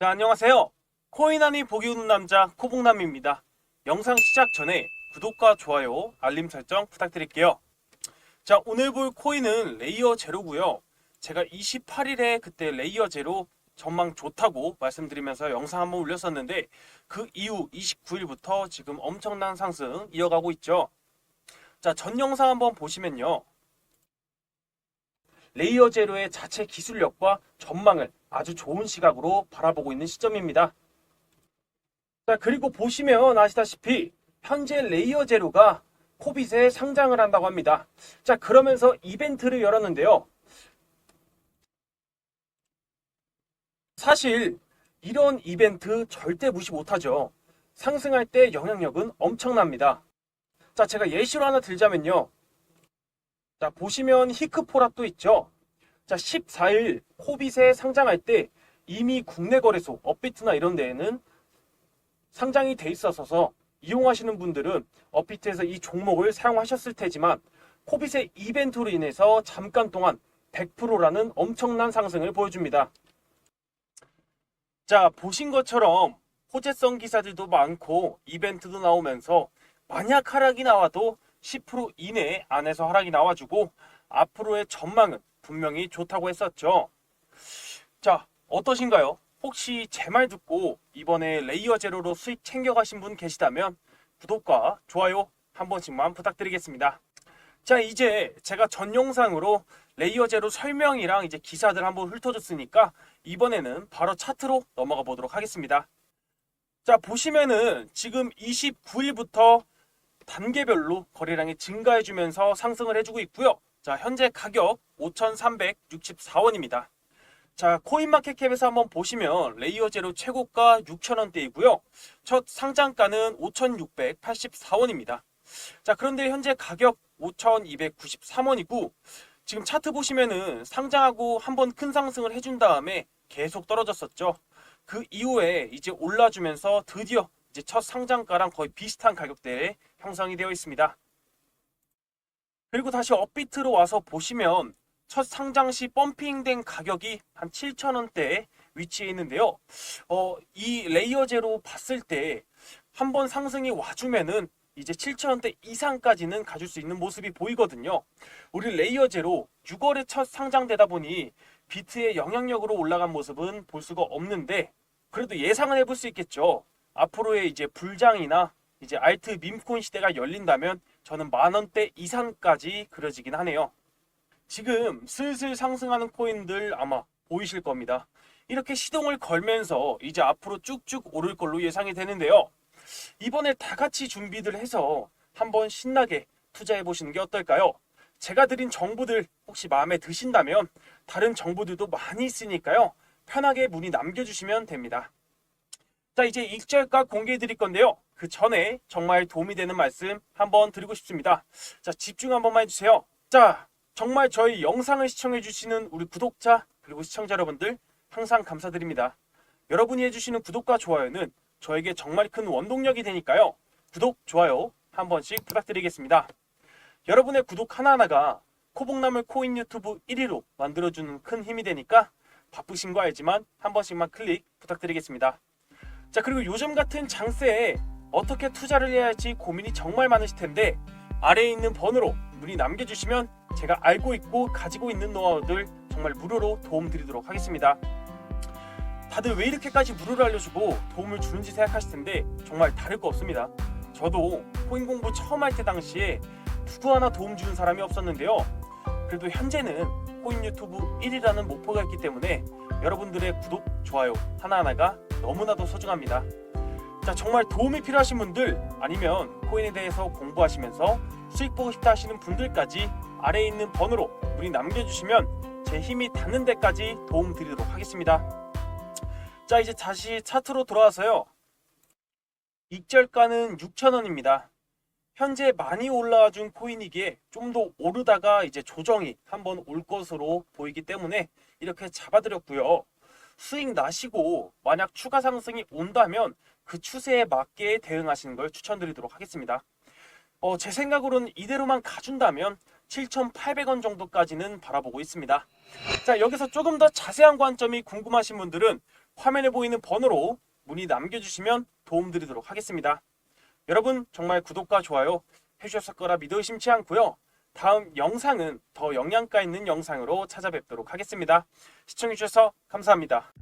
자, 안녕하세요. 코인하니 보기 웃는 남자 코봉남입니다. 영상 시작 전에 구독과 좋아요, 알림 설정 부탁드릴게요. 자, 오늘 볼 코인은 레이어 제로고요. 제가 28일에 그때 레이어 제로 전망 좋다고 말씀드리면서 영상 한번 올렸었는데 그 이후 29일부터 지금 엄청난 상승 이어가고 있죠. 자, 전 영상 한번 보시면요. 레이어 제로의 자체 기술력과 전망을 아주 좋은 시각으로 바라보고 있는 시점입니다. 자, 그리고 보시면 아시다시피 현재 레이어 제로가 코빗에 상장을 한다고 합니다. 자, 그러면서 이벤트를 열었는데요. 사실 이런 이벤트 절대 무시 못하죠. 상승할 때 영향력은 엄청납니다. 자, 제가 예시로 하나 들자면요. 자, 보시면 히크포랍도 있죠. 자, 14일 코빗에 상장할 때 이미 국내 거래소, 업비트나 이런 데에는 상장이 돼 있어서 이용하시는 분들은 업비트에서 이 종목을 사용하셨을 테지만 코빗의 이벤트로 인해서 잠깐 동안 100%라는 엄청난 상승을 보여줍니다. 자, 보신 것처럼 호재성 기사들도 많고 이벤트도 나오면서 만약 하락이 나와도 10% 이내 안에서 하락이 나와주고 앞으로의 전망은 분명히 좋다고 했었죠. 자, 어떠신가요? 혹시 제 말 듣고 이번에 레이어 제로로 수익 챙겨가신 분 계시다면 구독과 좋아요 한 번씩만 부탁드리겠습니다. 자, 이제 제가 전 영상으로 레이어 제로 설명이랑 이제 기사들 한번 훑어줬으니까 이번에는 바로 차트로 넘어가 보도록 하겠습니다. 자, 보시면은 지금 29일부터 단계별로 거래량이 증가해주면서 상승을 해주고 있고요. 자, 현재 가격 5,364원입니다. 자, 코인마켓캡에서 한번 보시면 레이어 제로 최고가 6,000원대이고요. 첫 상장가는 5,684원입니다. 자, 그런데 현재 가격 5,293원이고 지금 차트 보시면은 상장하고 한번 큰 상승을 해준 다음에 계속 떨어졌었죠. 그 이후에 이제 올라주면서 드디어 이제 첫 상장가랑 거의 비슷한 가격대에 형성이 되어 있습니다. 그리고 다시 업비트로 와서 보시면 첫 상장 시 펌핑된 가격이 한 7,000원대에 위치해 있는데요. 어, 이 레이어 제로 봤을 때 한번 상승이 와주면은 이제 7,000원대 이상까지는 가줄 수 있는 모습이 보이거든요. 우리 레이어 제로 6월에 첫 상장되다 보니 비트의 영향력으로 올라간 모습은 볼 수가 없는데 그래도 예상은 해볼 수 있겠죠. 앞으로의 이제 불장이나 이제 알트 밈코인 시대가 열린다면 저는 만 원대 이상까지 그려지긴 하네요. 지금 슬슬 상승하는 코인들 아마 보이실 겁니다. 이렇게 시동을 걸면서 이제 앞으로 쭉쭉 오를 걸로 예상이 되는데요. 이번에 다 같이 준비를 해서 한번 신나게 투자해 보시는 게 어떨까요? 제가 드린 정보들 혹시 마음에 드신다면 다른 정보들도 많이 있으니까요. 편하게 문의 남겨주시면 됩니다. 자, 이제 익절가 공개해 드릴 건데요. 그 전에 정말 도움이 되는 말씀 한번 드리고 싶습니다. 자, 집중 한 번만 해주세요. 자, 정말 저희 영상을 시청해 주시는 우리 구독자 그리고 시청자 여러분들 항상 감사드립니다. 여러분이 해주시는 구독과 좋아요는 저에게 정말 큰 원동력이 되니까요. 구독, 좋아요 한 번씩 부탁드리겠습니다. 여러분의 구독 하나하나가 코봉나물 코인 유튜브 1위로 만들어주는 큰 힘이 되니까 바쁘신 거 알지만 한 번씩만 클릭 부탁드리겠습니다. 자 그리고 요즘 같은 장세에 어떻게 투자를 해야 할지 고민이 정말 많으실 텐데 아래에 있는 번호로 문의 남겨주시면 제가 알고 있고 가지고 있는 노하우들 정말 무료로 도움 드리도록 하겠습니다. 다들 왜 이렇게까지 무료로 알려주고 도움을 주는지 생각하실 텐데 정말 다를 거 없습니다. 저도 코인 공부 처음 할 때 당시에 누구 하나 도움 주는 사람이 없었는데요. 그래도 현재는 코인 유튜브 1위라는 목표가 있기 때문에 여러분들의 구독, 좋아요 하나하나가 너무나도 소중합니다. 자, 정말 도움이 필요하신 분들 아니면 코인에 대해서 공부하시면서 수익 보고 싶다 하시는 분들까지 아래에 있는 번호로 문의 남겨주시면 제 힘이 닿는 데까지 도움 드리도록 하겠습니다. 자, 이제 다시 차트로 돌아와서요. 익절가는 6,000원입니다. 현재 많이 올라와 준 코인이기에 좀 더 오르다가 이제 조정이 한번 올 것으로 보이기 때문에 이렇게 잡아드렸고요. 수익 나시고 만약 추가 상승이 온다면 그 추세에 맞게 대응하시는 걸 추천드리도록 하겠습니다. 어, 제 생각으로는 이대로만 가준다면 7,800원 정도까지는 바라보고 있습니다. 자, 여기서 조금 더 자세한 관점이 궁금하신 분들은 화면에 보이는 번호로 문의 남겨주시면 도움드리도록 하겠습니다. 여러분 정말 구독과 좋아요 해주셨을 거라 믿어 의심치 않고요. 다음 영상은 더 영양가 있는 영상으로 찾아뵙도록 하겠습니다. 시청해주셔서 감사합니다.